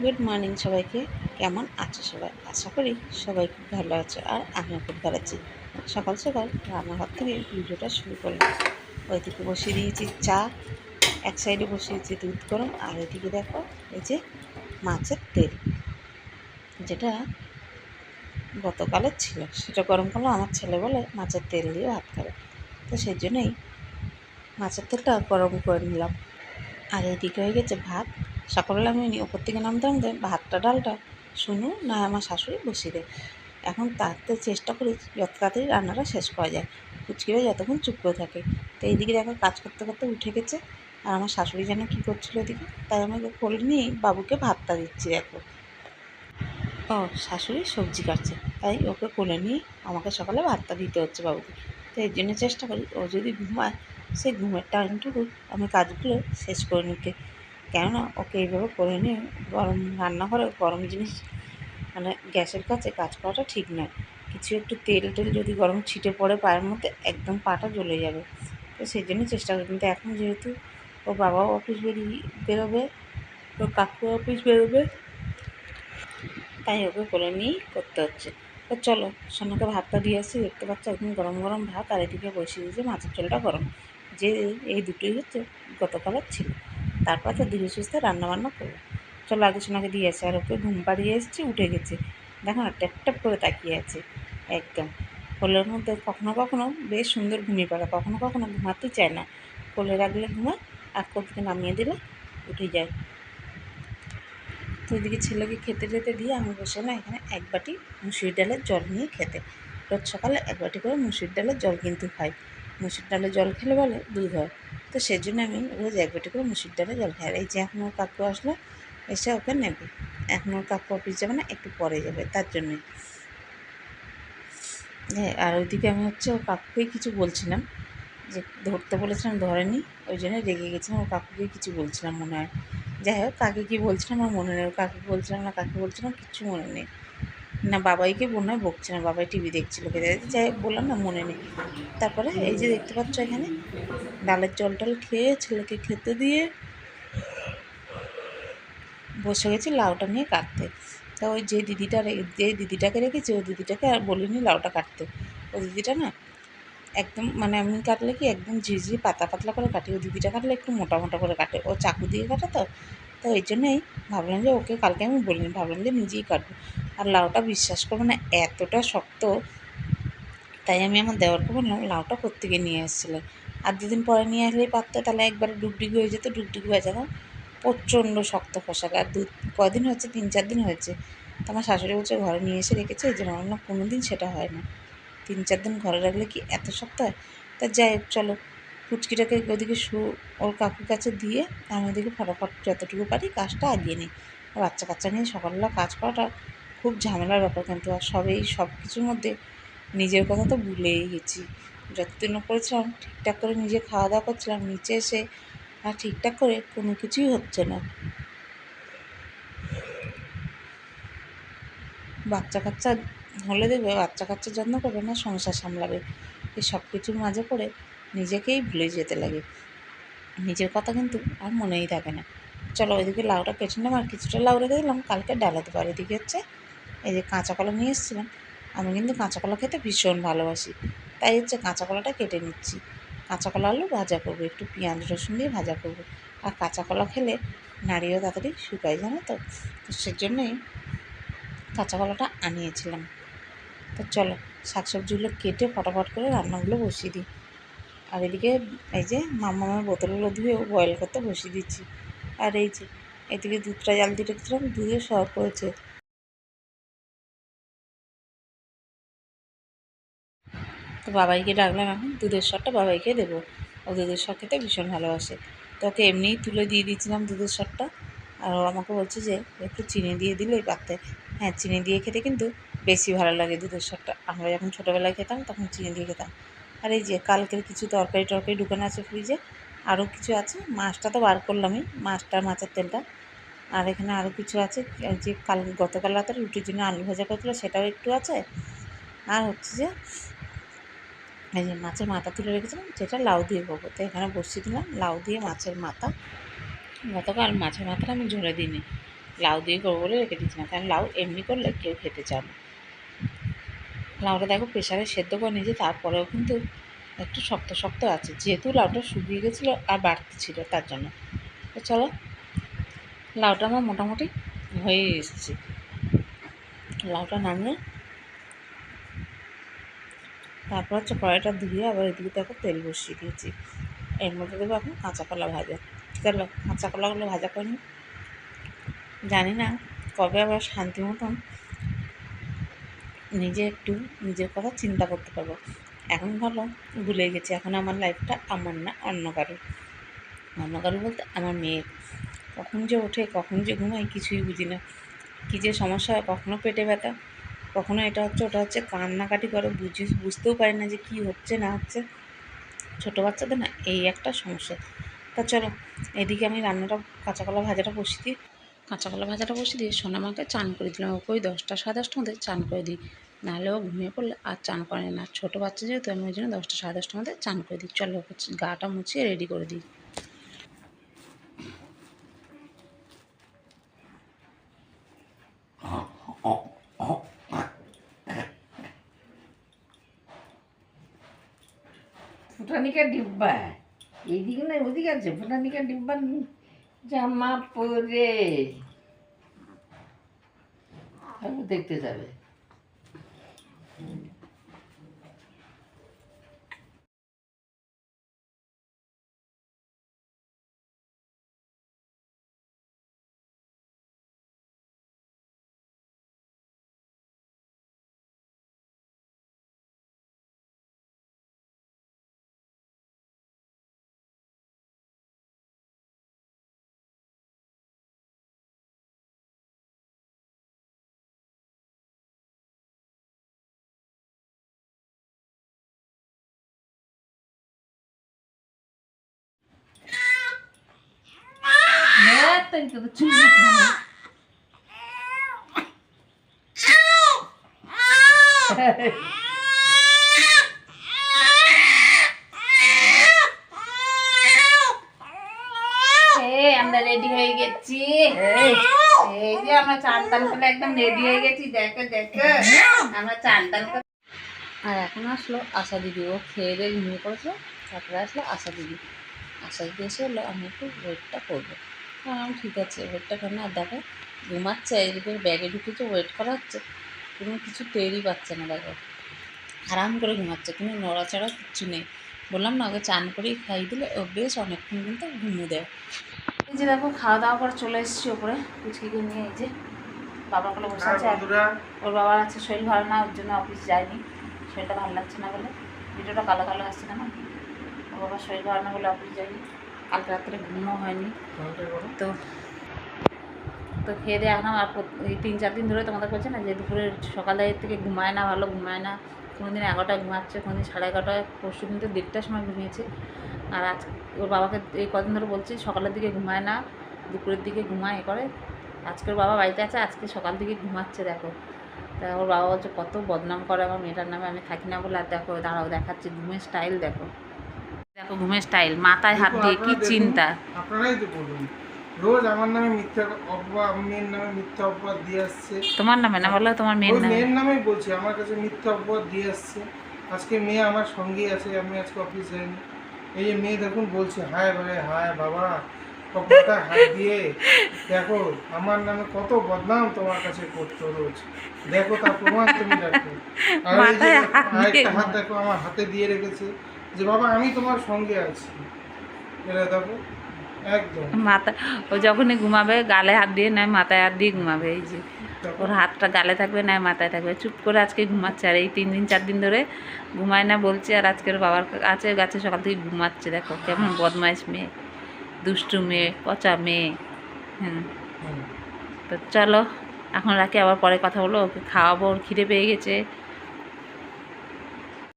Good morning সবাইকে। কেমন আছো সবাই? আশা করি সবাই খুব ভালো আছো আর আমিও খুব ভালো আছি। সকাল সকাল রান্নাঘর থেকে ভিডিওটা শুরু করলাম ওইদিকে বসিয়ে দিয়েছি চা, এক সাইডে বসিয়েছি দুধ গরম, আর এদিকে দেখো এই যে মাছের তেল, যেটা গতকালের ছিল। সেটা গরম করল আমার ছেলে বলে মাছের তেল দিয়ে ভাত খাবে। তো সেই জন্যই মাছের তেলটা গরম করে নিলাম। আর এদিকে হয়ে গেছে ভাত। সকালবেলা আমি ওপর থেকে নামতে নামতে ভাতটা, ডালটা, শুনু, না, আমার শাশুড়ি বসিয়ে দেয়। এখন তাতে চেষ্টা করি যত তাড়াতাড়ি রান্নাটা শেষ করা যায়। কুচকিরা যতক্ষণ চুপ করে থাকে। তো এইদিকে দেখো কাজ করতে করতে উঠে গেছে। আর আমার শাশুড়ি যেন কী করছিল এদিকে, তাই আমাকে কোলে নিয়ে বাবুকে ভাতটা দিচ্ছি, দেখো। ও, শাশুড়ি সবজি কাটছে, তাই ওকে কোলে নিয়ে আমাকে সকালে ভাতটা দিতে হচ্ছে বাবুকে। তো এর জন্য চেষ্টা করি, ও যদি ঘুমায় সেই ঘুমের টাইমটুকু আমি কাজগুলো শেষ করে নিতে। কেননা ওকে এইভাবে করে নিয়ে গরম রান্নাঘরে গরম জিনিস মানে গ্যাসের কাছে কাজ করাটা ঠিক নয়। কিছু একটু তেল টেল যদি গরম ছিটে পড়ে পায়ের মধ্যে, একদম পাটা জ্বলে যাবে। তো সেই জন্য চেষ্টা করি। কিন্তু এখন যেহেতু ও বাবাও অফিস বেরিয়ে বেরোবে, ওর কাকু অফিস বেরোবে, তাই ওকে করে নিয়েই করতে হচ্ছে। তো চলো, সোনাকে ভাতটা দিয়ে আসছি দেখতে পাচ্ছ একদম গরম গরম ভাত, আর এদিকে বসিয়ে দিয়েছে মাছের ঝোলটা গরম। যে এই দুটোই হচ্ছে গতকালের ছিল। তারপর তো ধীরে সুস্থে রান্নাবান্না করব চলো আগে সোনাকে দিয়ে আসে, আর ওকে ঘুম পাড়িয়ে এসেছি, উঠে গেছে। দেখো না, ট্যাপ ট্যাপ করে তাকিয়ে আছে, একদম। কোলের মধ্যে কখনো কখনো বেশ সুন্দর ঘুমিয়ে পড়ে, কখনো কখনো ঘুমাতে চায় না। কোলে রাখলে ঘুমায়, আর থেকে নামিয়ে দিলে উঠে যায়। তো এদিকে ছেলেকে খেতে টেতে দিয়ে আমি বসে না, এখানে এক বাটি মুসুর ডালের জল নিয়ে খেতে। রোজ সকালে এক বাটি করে মুসুর ডালের জল কিন্তু খাই। মুসুর ডালের জল খেলে বলে দুধ হয়। তো সেজন্য আমি রোজ এক বাটি করে মুসুর ডালের জল খাই। এই যে এখন ওর কাকু আসলো, এসে ওকে নেবে। এখন ওর কাকু অফিস যাবে না, একটু পরে যাবে, তার জন্যই হ্যাঁ আর ওইদিকে আমি হচ্ছে ওর কাকুকেই কিছু বলছিলাম, যে ধরতে বলেছিলাম, ধরেনি, ওই জন্য রেগে গেছিলাম, ওর কাকুকে কিছু বলছিলাম মনে হয়। যাই হোক, কাকে কী বলছিলাম, আমার মনে নেই, ওর কাকে বলছিলাম না, কাকে বলছিলাম কিচ্ছু মনে নেই। না, বাবাইকে মনে হয় না, বাবাই টিভি দেখছিল খেতে যাই বললাম, না, মনে নেই। তারপরে এই যে দেখতে পাচ্ছ এখানে, ডালের জল টল খেয়ে ছেলেকে খেতে দিয়ে বসে গেছি লাউটা নিয়ে কাটতে। তা ওই যে দিদিটা যে দিদিটাকে রেখেছি, ওই দিদিটাকে আর বলিনি লাউটা কাটতে। ওই দিদিটা না একদম মানে আমি কাটলে কি একদম ঝিঝি পাতা পাতলা করে কাটি। ওই দিদিটা কাটলে একটু মোটা মোটা করে কাটে। ও চাকু দিয়ে কাটে তো তো এই জন্যই ভাবলাম যে ওকে কালকে আমি বলিনি, ভাবলাম যে নিজেই কাটবো। আর লাউটা বিশ্বাস করব না, এতটা শক্ত, তাই আমি আমার দেওয়ারকে বললাম, লাউটা কোত্থেকে নিয়ে এসেছিলে। আর দুদিন পরে নিয়ে আসলেই পারতো, তাহলে একবারে ডুগডুগি হয়ে যেত, ডুগডুগি হয়ে যেত। প্রচণ্ড শক্ত পোশাক। আর দু কদিন হচ্ছে? তিন, চার দিন হয়েছে। তো আমার শাশুড়ি বলছে, ঘরে নিয়ে এসে রেখেছে? এই জন্য আমার কোনো দিন সেটা হয় না। তিন, চার দিন ঘরে রাখলে কি এত শক্ত হয়? তা যাই হোক, চলো। কুচকিটাকে ওদিকে শু ওর কাকুর কাছে দিয়ে আমি ওদিকে ফটাফট যতটুকু পারি কাজটা আগিয়ে নিই। বাচ্চা কাচ্চা নিয়ে সকালবেলা কাজ করাটা খুব ঝামেলার ব্যাপার কিন্তু আর সবেই সব কিছুর মধ্যে নিজের কথা তো ভুলেই গেছি। যতদিনও করেছিলাম, ঠিকঠাক করে নিজে খাওয়া দাওয়া করছিলাম, নিচে এসে আর ঠিকঠাক করে কোনো কিছুই হচ্ছে না। বাচ্চা কাচ্চা হলে দেখবে বাচ্চা কাচ্চা যত্ন করবে না, সংসার সামলাবে। এই সব কিছুর মাঝে পড়ে নিজেকেই ভুলে যেতে লাগে। নিজের কথা কিন্তু আর মনেই থাকে না। চলো ওইদিকে লাউটা কেটে নিলাম আর কিছুটা লাউ রেখে দিলাম। কালকে ডালাতে পারি। এদিকে হচ্ছে এই যে কাঁচা কলা নিয়ে এসেছিলাম। আমি কিন্তু কাঁচা কলা খেতে ভীষণ ভালোবাসি। তাই হচ্ছে কাঁচা কলাটা কেটে নিচ্ছি। কাঁচা কলা আলু ভাজা করব। একটু পেঁয়াজ, রসুন দিয়ে ভাজা করব। আর কাঁচা কলা খেলে নাড়িও তাড়াতাড়ি শুকায়, জানো তো? তো সেজন্যই কাঁচা কলাটা আনিয়েছিলাম। তো চলো শাক সবজিগুলো কেটে ফটাফট করে রান্নাগুলো বসিয়ে দিই। আর এদিকে এই যে মামামের বোতলগুলো ধুয়ে বয়েল করতে বসিয়ে দিচ্ছি। আর এই যে, এদিকে দুধটা, জাল দিয়ে রেখেছিলাম দুধে সব করেছে। তো বাবাইকে ডাকলাম এখন, দুধের স্বরটা বাবাইকে দেবো। ও দুধের স্বর খেতে ভীষণ ভালোবাসে। তো ওকে এমনিই তুলে দিয়ে দিয়েছিলাম দুধের স্বরটা আর ও আমাকে বলছে যে, একটু চিনি দিয়ে দিলেই পারতে হ্যাঁ চিনি দিয়ে খেতে কিন্তু বেশি ভালো লাগে দুধের স্বরটা আমরা যখন ছোটোবেলায় খেতাম, তখন চিনি দিয়ে খেতাম। আর এই যে কালকের কিছু তরকারি টরকারি ঢুকানো আছে ফ্রিজে আরও কিছু আছে। মাছটা তো বার করলামই, মাছটা, মাছের তেলটা। আর এখানে আরও কিছু আছে। যে কাল, গতকাল রাতে রুটির জন্য আলু ভাজা করেছিল, সেটাও একটু আছে। আর হচ্ছে যে, এই যে মাছের মাথা তুলে রেখেছিলাম যেটা লাউ দিয়ে করব। তো এখানে বসিয়ে দিলাম, লাউ দিয়ে মাছের মাথা। গতকাল মাছের মাথাটা আমি ঝরে দিইনি। লাউ দিয়ে করব বলে রেখে দিয়েছিলাম কারণ লাউ এমনি করলে কেউ খেতে না। লাউটা দেখো প্রেশারে সেদ্ধ করে নিয়েছি, তারপরেও কিন্তু একটু শক্ত শক্ত আছে। যেহেতু লাউটা শুকিয়ে গেছিল আর বাড়তি ছিল তার জন্য। তো চলো, লাউটা আমার মোটামুটি হয়ে এসেছে। লাউটা নামিয়ে তারপর হচ্ছে কড়াইটা ধুয়ে আবার এদিকে দেখো তেল বসিয়ে দিয়েছি। এর মধ্যে দেবো এখন কাঁচা কলা ভাজা। চলো কাঁচা কলাগুলো ভাজা করে জানি না। কবে আবার শান্তি মতন নিজে একটু নিজের কথা চিন্তা করতে পারব। এখন ভালো ভুলে গেছি, এখন আমার লাইফটা আমার না অন্য কারোর। অন্য কারোর বলতে আমার মেয়ের। কখন যে ওঠে, কখন যে ঘুমায় কিছুই বুঝি না। কী যে সমস্যা হয়, কখনো পেটে ব্যথা, কখনো এটা হচ্ছে, ওটা হচ্ছে, কান্নাকাটি করে বুঝি, বুঝতেও পারি না যে কী হচ্ছে, না হচ্ছে। ছোটো বাচ্চাদের না এই একটা সমস্যা। তা চলো, এদিকে আমি রান্নাটা, কাঁচা কলা ভাজাটা বসিয়ে দিই। কাঁচা কলা ভাজাটা বসিয়ে দিয়ে সোনামাকে চান করে দিলাম। ওকে ওই দশটা সাড়ে দশটার মধ্যে চান করে দিই। নাহলে ও ঘুমিয়ে পড়লে আর চান করে না। ছোটো বাচ্চা যেহেতু, আমি ওই জন্য দশটা সাড়ে দশটার মধ্যে চান করে দিই। চলো ওকে গাটা মুছিয়ে রেডি করে দিই। ফুটানিকা ডিব্বা। এইদিকে না ওদিকে আছে। ফুটানিকা ডিব্বা জামা পরে। দেখতে যাবে। তাই তো চুল আমরা রেডি হয়ে গেছি। এই। যে আমরা চান টান করে একদম রেডি হয়ে গেছি দেখো দেখো। আমরা চান টান করে আর এখন আসলো আশা দিদি ও খেয়ে দিয়ে ঘুমিয়ে পড়েছে। তারপরে আসলো আশা দিদি। আশা দিদি এসে আমি একটু ওয়েটটা করব। আমি ঠিক আছে ওয়েটটা করে না আর দেখো ঘুমাচ্ছে এদিকে ব্যাগে ঢুকেছে ওয়েট করা হচ্ছে। কোনো কিছু টেরই পাচ্ছে না দেখো। আরাম করে ঘুমাচ্ছে কোনো নড়াচড়া কিচ্ছু নেই। বললাম না ওকে চান করেই খাইয়ে দিলে ও বেশ অনেকক্ষণ কিন্তু ঘুমিয়ে দেয়। এই যে দেখো খাওয়া দাওয়া করে চলে এসেছি ওপরে কুচকিকে নিয়ে এই যে বাবার কোলে বসে আছে। ওর বাবার আছে শরীর ভালো না ওর জন্য অফিস যায়নি। শরীরটা ভালো লাগছে না বলে। ভিডিওটা কালো কালো আসছে না ওর বাবার শরীর ভালো না বলে অফিস যায়নি। কালকে রাত্রে ঘুমও হয়নি। তো তো খেয়ে দিয়ে এখন আর এই তিন চার দিন ধরে তোমাদের বলছে না যে দুপুরে সকালে থেকে ঘুমায় না ভালো ঘুমায় না। কোনো দিন এগারোটায় ঘুমাচ্ছে কোনো দিন সাড়ে এগারোটায়। পরশু কিন্তু দেড়টার সময় ঘুমিয়েছে। আর আজ ওর বাবাকে এই কদিন ধরে বলছি সকালের দিকে ঘুমায় না দুপুরের দিকে ঘুমায় এ করে। আজকে ওর বাবা বাড়িতে আছে আজকে সকাল দিকে ঘুমাচ্ছে দেখো। তা ওর বাবা বলছে কত বদনাম করে আমার মেয়েটার নামে আমি থাকি না বলে। আর দেখো দাঁড়াও দেখাচ্ছি ঘুমের স্টাইল দেখো। দেখো ঘুমের স্টাইল মাথায় হাত দিয়ে কি চিন্তা? আপনারাই তো বলুন রোজ আমার নামে মিথ্যা অপবাদ মেয়ের নামে মিথ্যা অপবাদ দিয়ে আসছে। তোমার নামে না বলো তোমার মেয়ের নামে। মেয়ের নামেই বলছি আমার কাছে মিথ্যা অপবাদ দিয়ে আসছে। আজকে মেয়ে আমার সঙ্গেই আছে আমি আজকে অফিস যাইনি। এই যে মেয়ে দেখুন বলছে হায় ভাই হায় বাবা কপালটা হাত দিয়ে। দেখো আমার নামে কত বদনাম তোমার কাছে করতো রোজ। দেখো তার প্রমাণ তুমি দেখো। আর এই যে হাত দেখো আমার হাতে দিয়ে রেখেছে। যে বাবা আমি তোমার সঙ্গে আছি। এটা দেখো একদম। মাথা ও যখনই ঘুমাবে গালে হাত দিয়ে নেয় মাথায় হাত দিয়ে ঘুমাবে এই যে। ওর হাতটা গালে থাকবে না মাথায় থাকবে। চুপ করে আজকে ঘুমাচ্ছে আর এই তিন দিন চার দিন ধরে ঘুমায় না বলছে আর আজকের বাবার কাছে গাছে সকাল থেকে ঘুমাচ্ছে দেখো কেমন বদমাইশ মেয়ে দুষ্টু মেয়ে পচা মেয়ে হুম। তো চলো এখন রাখি আবার পরে কথা বলো ওকে খাওয়াবো ওর খিদে পেয়ে গেছে।